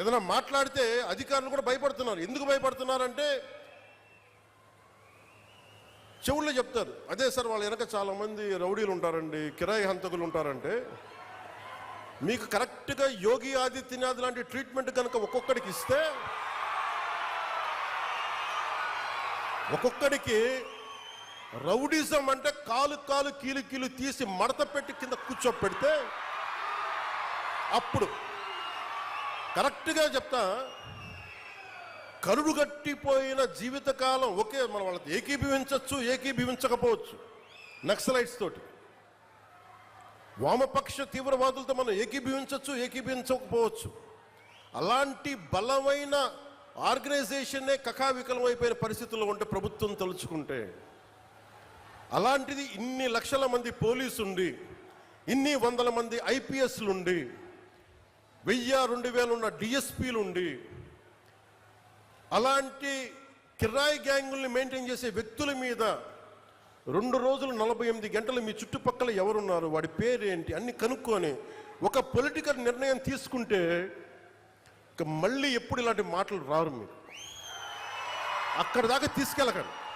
ఏదైనా మాట్లాడితే అధికారులు కూడా భయపడుతున్నారు. ఎందుకు భయపడుతున్నారంటే చెవుల్లో చెప్తారు. అదే సార్ వాళ్ళ వెనక చాలా మంది రౌడీలు ఉంటారండి కిరాయి హంతకులు ఉంటారంటే మీకు కరెక్ట్గా యోగి ఆదిత్యనాథ్ లాంటి ట్రీట్మెంట్ కనుక ఒక్కొక్కడికి ఇస్తే ఒక్కొక్కడికి రౌడీజం అంటే కాలు కాలు కీలు కీలు తీసి మడత పెట్టి కింద కూర్చోపెడితే అప్పుడు కరెక్ట్గా చెప్తా. కరుడుగట్టిపోయిన జీవితకాలం ఒకే మనం వాళ్ళతో ఏకీభవించవచ్చు ఏకీభవించకపోవచ్చు. నక్సలైట్స్ తోటి. వామపక్ష తీవ్రవాదులతో మనం ఏకీభవించవచ్చు ఏకీభవించకపోవచ్చు. అలాంటి బలమైన ఆర్గనైజేషన్నే కకావికలమైపోయిన పరిస్థితుల్లో ఉంటే ప్రభుత్వం తలుచుకుంటే అలాంటిది ఇన్ని లక్షల మంది పోలీసు ఉండి ఇన్ని వందల మంది ఐపీఎస్లు ఉండి వెయ్యి రెండు వేలు ఉన్న డిఎస్పీలు ఉండి అలాంటి కిరాయి గ్యాంగుల్ని మెయింటైన్ చేసే వ్యక్తుల మీద రెండు రోజులు నలభై ఎనిమిది గంటలు మీ చుట్టుపక్కల ఎవరున్నారు? వాడి పేరేంటి? అన్ని కనుక్కొని ఒక పొలిటికల్ నిర్ణయం తీసుకుంటే ఇక మళ్ళీ ఎప్పుడు ఇలాంటి మాటలు రారు మీరు. అక్కడ దాకా తీసుకెళ్ళకండి.